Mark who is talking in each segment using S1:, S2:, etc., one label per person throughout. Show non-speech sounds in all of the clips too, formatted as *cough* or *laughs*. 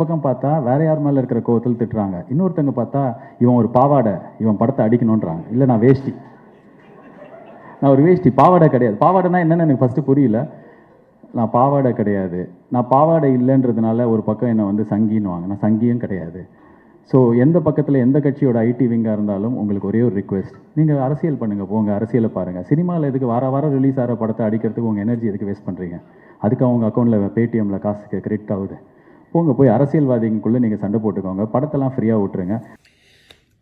S1: பக்கம் பார்த்தா வேற யார் மேல இருக்கிற கோவத்தில் திட்டுறாங்க. இன்னொருத்தங்க பார்த்தா இவன் ஒரு பாவாடை இவன் படத்தை அடிக்கணுன்றாங்க இல்லை நான் வேஷ்டி. நான் ஒரு வேஷ்டி பாவாடை கிடையாது. பாவாடைனா என்னன்னு எனக்கு ஃபஸ்ட்டு புரியல. நான் பாவாடை கிடையாது. நான் பாவாடை இல்லைன்றதுனால ஒரு பக்கம் என்னை வந்து சங்கின்னுவாங்க. நான் சங்கியும் கிடையாது. ஸோ எந்த பக்கத்தில் எந்த கட்சியோட ஐடி விங்காக இருந்தாலும் உங்களுக்கு ஒரே ஒரு ரிக்வெஸ்ட் நீங்கள் அரசியல் பண்ணுங்கள் போங்க அரசியலை பாருங்கள் சினிமாவில் எதுக்கு வார வாரம் ரிலீஸ் ஆகிற படத்தை அடிக்கிறதுக்கு உங்கள் எனர்ஜி எதுக்கு வேஸ்ட் பண்ணுறீங்க அதுக்கு அவங்க அக்கௌண்ட்டில் பேடிஎம்மில் காசுக்கு கிரெடிட் ஆகுது. போங்க போய் அரசியல்வாதிக்குள்ளே நீங்கள் சண்டை போட்டுக்கோங்க. படத்தெல்லாம் ஃப்ரீயாக விட்டுருங்க.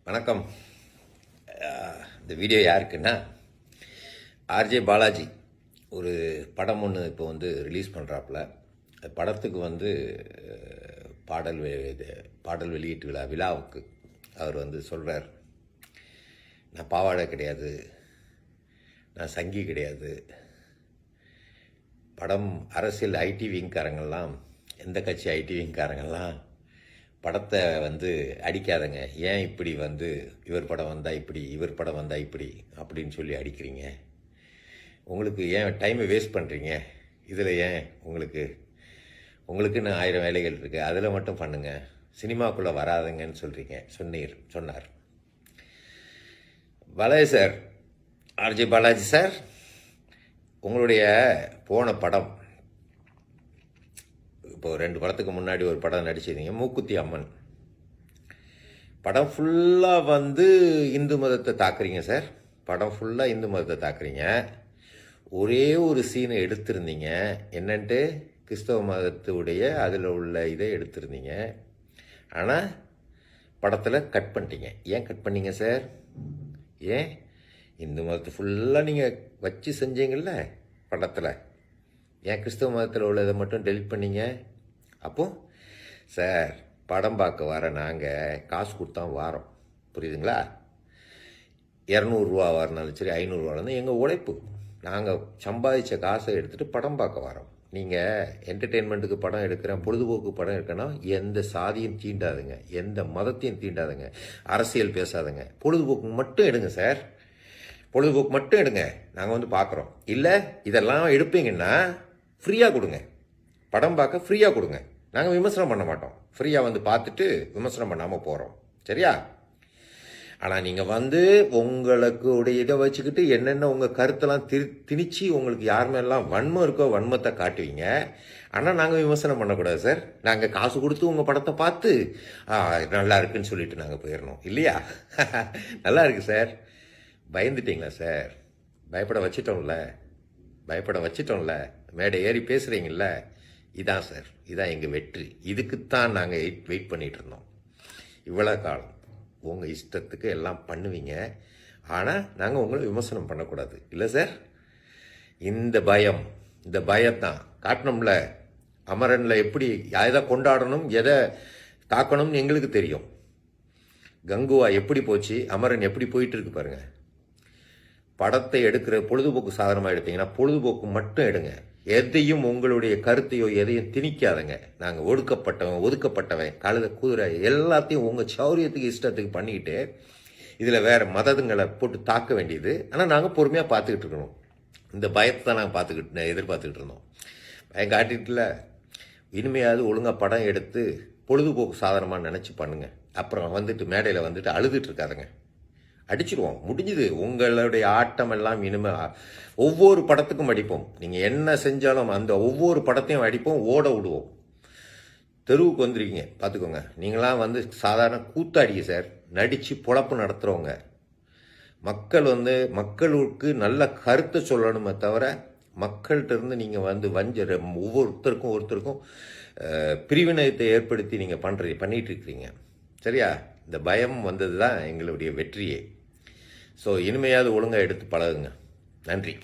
S2: வணக்கம். இந்த வீடியோ யாருக்குன்னா ஆர்ஜே பாலாஜி. ஒரு படம் ஒன்று இப்போ வந்து ரிலீஸ் பண்ணுறாப்புல படத்துக்கு வந்து பாடல் இது பாடல் வெளியீட்டு விழா விழாவுக்கு அவர் வந்து சொல்கிறார் நான் பாவாடை கிடையாது. நான் சங்கி கிடையாது. படம் அரசியல் ஐடி விங்காரங்கள்லாம் எந்த கட்சி ஐடிவிங்காரங்கெல்லாம் படத்தை வந்து அடிக்காதங்க. ஏன் இப்படி வந்து இவர் படம் வந்தால் இப்படி இவர் படம் வந்தால் இப்படி அப்படின்னு சொல்லி அடிக்கிறீங்க? உங்களுக்கு ஏன் டைமை வேஸ்ட் பண்ணுறீங்க இதில் ஏன் உங்களுக்கு உங்களுக்குன்னு ஆயிரம் வேலைகள் இருக்குது அதில் மட்டும் பண்ணுங்கள் சினிமாக்குள்ளே வராதுங்கன்னு சொல்கிறீங்க சொன்னீர் சொன்னார். Balaji sir RJ Balaji sir உங்களுடைய போன படம் இப்போ ரெண்டு படத்துக்கு முன்னாடி ஒரு படம் நடிச்சிருந்தீங்க மூக்குத்தி அம்மன். படம் ஃபுல்லாக வந்து இந்து மதத்தை தாக்குறீங்க சார். படம் ஃபுல்லாக இந்து மதத்தை தாக்குறீங்க. ஒரே ஒரு சீனை எடுத்திருந்தீங்க. என்னன்ட்டு? கிறிஸ்தவ மதத்துடைய அதில் உள்ள இதை எடுத்திருந்தீங்க. ஆனால் படத்தில் கட் பண்ணிட்டீங்க. ஏன் கட் பண்ணீங்க சார்? ஏன்? இந்து மதத்தை ஃபுல்லாக நீங்கள் வச்சு செஞ்சீங்கள்ல படத்தில். ஏன் கிறிஸ்தவ மதத்தில் உள்ளதை மட்டும் டெலிட் பண்ணீங்க? அப்போது சார் படம் பார்க்க வர நாங்கள் காசு கொடுத்தா வாரோம். புரியுதுங்களா? இரநூறுவா வரனாலும் சரி ஐநூறுரூவா எங்கள் உழைப்பு. நாங்கள் சம்பாதிச்ச காசை எடுத்துகிட்டு படம் பார்க்க வரோம். நீங்கள் என்டர்டெயின்மெண்ட்டுக்கு படம் எடுக்கிறேன் பொழுதுபோக்கு படம் எடுக்கணும் எந்த சாதியும் தீண்டாதுங்க. எந்த மதத்தையும் தீண்டாதுங்க. அரசியல் பேசாதுங்க. பொழுதுபோக்கு மட்டும் எடுங்க சார். பொழுதுபோக்கு மட்டும் எடுங்க. நாங்கள் வந்து பார்க்குறோம். இல்லை இதெல்லாம் எடுப்பீங்கன்னா ஃப்ரீயாக கொடுங்க. படம் பார்க்க ஃப்ரீயாக கொடுங்க. நாங்கள் விமர்சனம் பண்ண மாட்டோம். ஃப்ரீயாக வந்து பார்த்துட்டு விமர்சனம் பண்ணாமல் போகிறோம் சரியா? ஆனால் நீங்கள் வந்து உங்களுக்கு உடைய இதை வச்சுக்கிட்டு என்னென்ன உங்கள் கருத்தெல்லாம் திரு திணிச்சு உங்களுக்கு யார் மேலாம் வன்மம் இருக்கோ வன்மத்தை காட்டுவீங்க. ஆனால் நாங்கள் விமர்சனம் பண்ணக்கூடாது சார். நாங்கள் காசு கொடுத்து உங்கள் படத்தை பார்த்து "ஆ, நல்லா இருக்குன்னு சொல்லிட்டு நாங்கள் போயிடணும் இல்லையா? *laughs* நல்லா இருக்கு சார். பயந்துட்டீங்களா சார்? பயப்பட வச்சிட்டோம்ல. பயப்பட வச்சிட்டோம்ல. மேடை ஏறி பேசுகிறீங்கள்ல இதான் சார் இதான் எங்கள் வெற்றி. இதுக்குத்தான் நாங்கள் வெயிட் வெயிட் பண்ணிகிட்டு இருந்தோம் இவ்வளோ காலம். உங்கள் இஷ்டத்துக்கு எல்லாம் பண்ணுவீங்க. ஆனால் நாங்கள் உங்களை விமர்சனம் பண்ணக்கூடாது. இல்லை சார்? இந்த பயம் இந்த பயத்தான். காட்டணும்ல அமரனில் எப்படி எதை கொண்டாடணும் எதை தாக்கணும்னு எங்களுக்கு தெரியும். கங்குவா எப்படி போச்சு அமரன் எப்படி போயிட்டு இருக்கு பாருங்கள் படத்தை எடுக்கிற பொழுதுபோக்கு சாதனமாக எடுத்தீங்கன்னா பொழுதுபோக்கு மட்டும் எடுங்க. எதையும் உங்களுடைய கருத்தையோ எதையும் திணிக்காதங்க. நாங்கள் ஒடுக்கப்பட்டவன் ஒதுக்கப்பட்டவன் கழுத குதிரை எல்லாத்தையும் உங்கள் சௌரியத்துக்கு இஷ்டத்துக்கு பண்ணிக்கிட்டு இதில் வேற மதங்களை போட்டு தாக்க வேண்டியது. ஆனால் நாங்கள் பொறுமையாக பார்த்துக்கிட்டு இருக்கணும். இந்த பயத்தை தான் நாங்கள் பார்த்துக்கிட்டு எதிர்பார்த்துக்கிட்டு இருந்தோம். பயம் காட்டிட்டுல இனிமையாவது ஒழுங்காக படம் எடுத்து பொழுதுபோக்கு சாதனமாக நினச்சி பண்ணுங்க. அப்புறம் வந்துட்டு மேடையில் வந்துட்டு அழுதுட்டு இருக்காதுங்க. அடிச்சிருவோம். முடிஞ்சுது. உங்களுடைய ஆட்டம் எல்லாம் இனிமே ஒவ்வொரு படத்துக்கும் அடிப்போம். நீங்கள் என்ன செஞ்சாலும் அந்த ஒவ்வொரு படத்தையும் அடிப்போம் ஓட விடுவோம். தெருவுக்கு வந்துருக்கீங்க பார்த்துக்கோங்க. நீங்களாம் வந்து சாதாரண கூத்தாடிங்க சார். நடித்து பொழப்பு நடத்துகிறவங்க மக்கள் வந்து மக்களுக்கு நல்ல கருத்தை சொல்லணுமே தவிர மக்கள்கிட்ட இருந்து நீங்கள் வந்து வஞ்ச ஒவ்வொருத்தருக்கும் ஒருத்தருக்கும் பிரிவினயத்தை ஏற்படுத்தி நீங்கள் பண்ணுறீங்க பண்ணிகிட்டு இருக்கிறீங்க. சரியா? இந்த பயம் வந்தது தான் எங்களுடைய வெற்றியே. ஸோ இனிமையாவது ஒழுங்காக எடுத்து பழகுங்க. நன்றி.